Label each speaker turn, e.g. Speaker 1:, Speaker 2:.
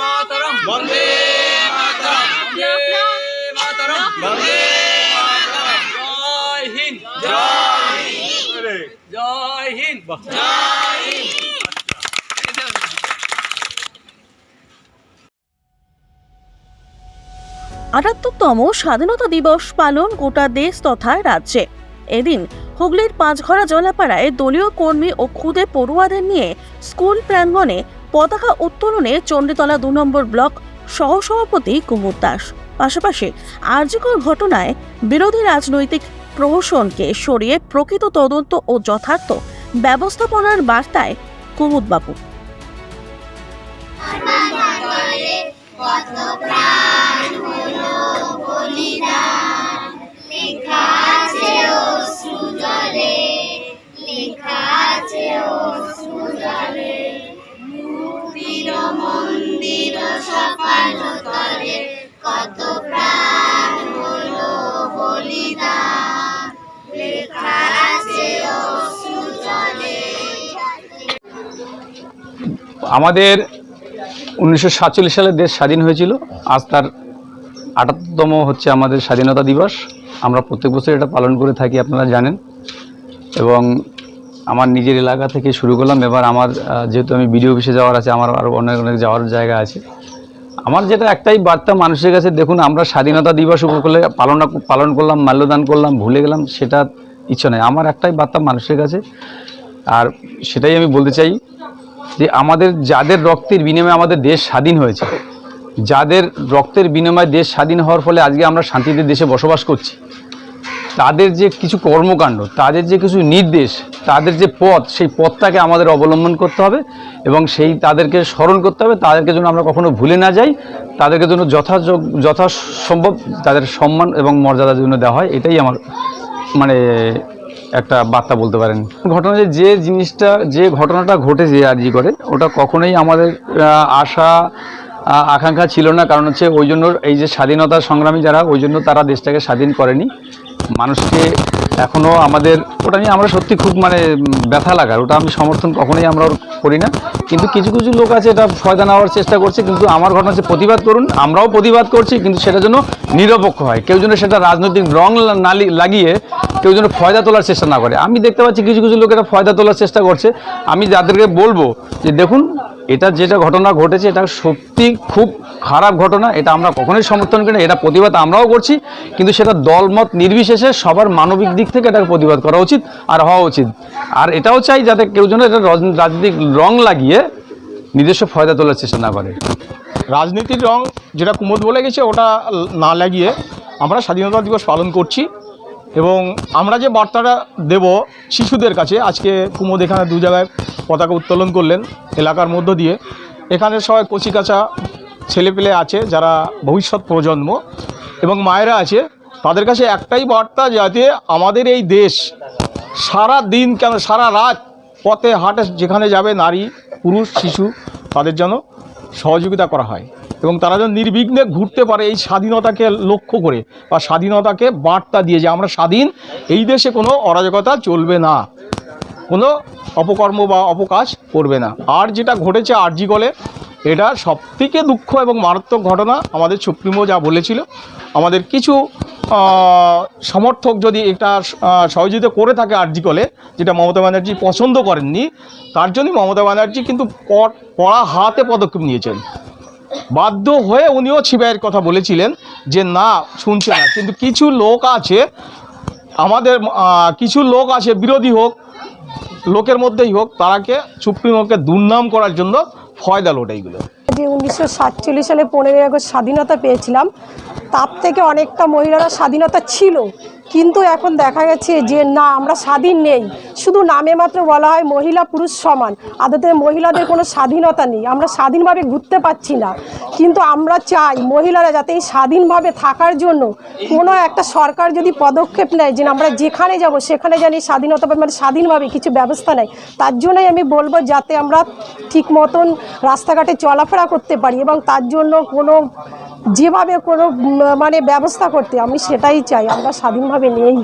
Speaker 1: মাতরম। বন্দে মাতরম। বন্দে মাতরম। বন্দে মাতরম। জয় হিন্দ। জয় হিন্দ। জয় হিন্দ। জয় হিন্দ।
Speaker 2: আটাত্তরতম স্বাধীনতা দিবস পালন গোটা দেশ তথা রাজ্যে। এদিন হুগলির পাঁচঘরা জলাপাড়ায় দলীয় কর্মী ও খুদে পড়ুয়াদের নিয়ে স্কুল প্রাঙ্গণে পতাকা উত্তোলনে চণ্ডীতলা দু নম্বর ব্লক সহসভাপতি কুমুদ দাস। পাশাপাশি আর্যকর ঘটনায় বিরোধী রাজনৈতিক প্রহসনকে সরিয়ে প্রকৃত তদন্ত ও যথার্থ ব্যবস্থাপনার বার্তায় কুমুদ বাবু
Speaker 3: আমাদের উনিশশো সাতচল্লিশ সালে দেশ স্বাধীন হয়েছিল। আজ তার আটাত্তরতম হচ্ছে আমাদের স্বাধীনতা দিবস। আমরা প্রত্যেক বছর এটা পালন করে থাকি, আপনারা জানেন। এবং আমার নিজের এলাকা থেকে শুরু করলাম। এবার আমার যেহেতু আমি বিডিও অফিসে যাওয়ার আছে, আমার আরও অনেক অনেক যাওয়ার জায়গা আছে। আমার যেটা একটাই বার্তা মানুষের কাছে, দেখুন, আমরা স্বাধীনতা দিবস উপকূলে পালন পালন করলাম, মাল্যদান করলাম, ভুলে গেলাম, সেটা ইচ্ছে নয়। আমার একটাই বার্তা মানুষের কাছে, আর সেটাই আমি বলতে চাই যে, আমাদের যাদের রক্তের বিনিময়ে আমাদের দেশ স্বাধীন হয়েছে, যাদের রক্তের বিনিময়ে দেশ স্বাধীন হওয়ার ফলে আজকে আমরা শান্তিতে দেশে বসবাস করছি তাদের যে কিছু কর্মকাণ্ড, তাদের যে কিছু নির্দেশ, তাদের যে পথ, সেই পথটাকে আমাদের অবলম্বন করতে হবে এবং সেই তাদেরকে স্মরণ করতে হবে। তাদেরকে যেন আমরা কখনো ভুলে না যাই, তাদেরকে যেন যথাযোগ যথাসম্ভব তাদের সম্মান এবং মর্যাদার জন্য দেওয়া হয়, এটাই আমার মানে একটা বার্তা বলতে পারেন। ঘটনা যে যে জিনিসটা, যে ঘটনাটা ঘটেছে আর জি করে, ওটা কখনোই আমাদের আশা আকাঙ্ক্ষা ছিল না। কারণ হচ্ছে ওই জন্য এই যে স্বাধীনতা সংগ্রামী যারা, ওই জন্য তারা দেশটাকে স্বাধীন করেনি। মানুষকে এখনও আমাদের, ওটা নিয়ে আমরা সত্যি খুব মানে ব্যথা লাগার, ওটা আমি সমর্থন কখনোই আমরা করি না। কিন্তু কিছু কিছু লোক আছে এটা ফয়দা নেওয়ার চেষ্টা করছে, কিন্তু আমার ঘটনা হচ্ছে প্রতিবাদ করুন, আমরাও প্রতিবাদ করছি, কিন্তু সেটা যেন নিরপেক্ষ হয়। কেউ যেন সেটা রাজনৈতিক রং না লাগিয়ে কেউ যেন ফয়দা তোলার চেষ্টা না করে। আমি দেখতে পাচ্ছি কিছু কিছু লোক এটা ফয়দা তোলার চেষ্টা করছে। আমি যাদেরকে বলব যে দেখুন এটা যেটা ঘটনা ঘটেছে, এটা সত্যি খুব খারাপ ঘটনা। এটা আমরা কখনোই সমর্থন করি না, এটা প্রতিবাদ আমরাও করছি। কিন্তু সেটা দলমত নির্বিশেষে সবার মানবিক দিক থেকে এটাকে প্রতিবাদ করা উচিত আর হওয়া উচিত। আর এটাও চাই যাতে কেউ যেন এটা রাজ- রাজনৈতিক রং লাগিয়ে নিজস্ব ফয়দা তোলার চেষ্টা না করে।
Speaker 4: রাজনীতির রং যেটা কুমোদ বলে গেছে, ওটা না লাগিয়ে আমরা স্বাধীনতা দিবস পালন করছি এবং আমরা যে বার্তাটা দেব শিশুদের কাছে, আজকে কুমোদ এখানে দু জায়গায় পতাকা উত্তোলন করলেন। এলাকার মধ্য দিয়ে। এখানে সবাই কচিকাচা ছেলেপেলে আছে যারা ভবিষ্যৎ প্রজন্ম এবং মায়েরা আছে। তাদের কাছে একটাই বার্তা যাতে আমাদের এই দেশ সারা দিন কেন সারা রাত পথে হাটে যেখানে যাবে নারী, পুরুষ, শিশু, তাদের যেন সহযোগিতা করা হয় এবং তারা যেন নির্বিঘ্নে ঘুরতে পারে এই স্বাধীনতাকে লক্ষ্য করে বা স্বাধীনতাকে বার্তা দিয়ে যে আমরা স্বাধীন এই দেশে কোনো অরাজকতা চলবে না। কোনো অপকর্ম বা অপকাজ করবে না। আর যেটা ঘটেছে আরজি কলে, এটা সবথেকে দুঃখ এবং মারাত্মক ঘটনা আমাদের সুপ্রিমো যা বলেছিল। আমাদের কিছু সমর্থক যদি এটা সহযোগিতা করে থাকে আরজি কলে, যেটা মমতা ব্যানার্জি পছন্দ করেননি, তার জন্যই মমতা ব্যানার্জি কিন্তু পড়- হাতে পদক্ষেপ নিয়েছেন। বাধ্য হয়ে উনিও ছিবাইয়ের কথা বলেছিলেন যে, না, শুনছে না। কিন্তু কিছু লোক আছে, আমাদের কিছু লোক আছে, বিরোধী হোক লোকের মধ্যেই হোক, তারাকে, সুপ্রিমোকে দুর্নাম করার জন্য ফয়দা লোট এইগুলো
Speaker 5: যে উনিশশো সাতচল্লিশ সালে পনেরোই আগস্ট স্বাধীনতা পেয়েছিলাম তার থেকে অনেকটা মহিলারা স্বাধীনতা ছিল। কিন্তু এখন দেখা গেছে যে, না, আমরা স্বাধীন নেই। শুধু নামে মাত্র বলা হয় মহিলা পুরুষ সমান। আদতে মহিলাদের কোনো স্বাধীনতা নেই। আমরা স্বাধীনভাবে ঘুরতে পারছি না। কিন্তু আমরা চাই মহিলারা যাতে এই স্বাধীনভাবে থাকার জন্য কোনো একটা সরকার যদি পদক্ষেপ নেয় যে, আমরা যেখানে যাব, সেখানে জানি স্বাধীনতা মানে স্বাধীনভাবে কিছু ব্যবস্থা নেয়। তার জন্যই আমি বলব যাতে আমরা ঠিক মতন রাস্তাঘাটে চলাফেরা করতে পারি এবং তার জন্য কোনো যেভাবে কোনো মানে ব্যবস্থা করতে আমি সেটাই চাই আমরা স্বাধীনভাবে নেই।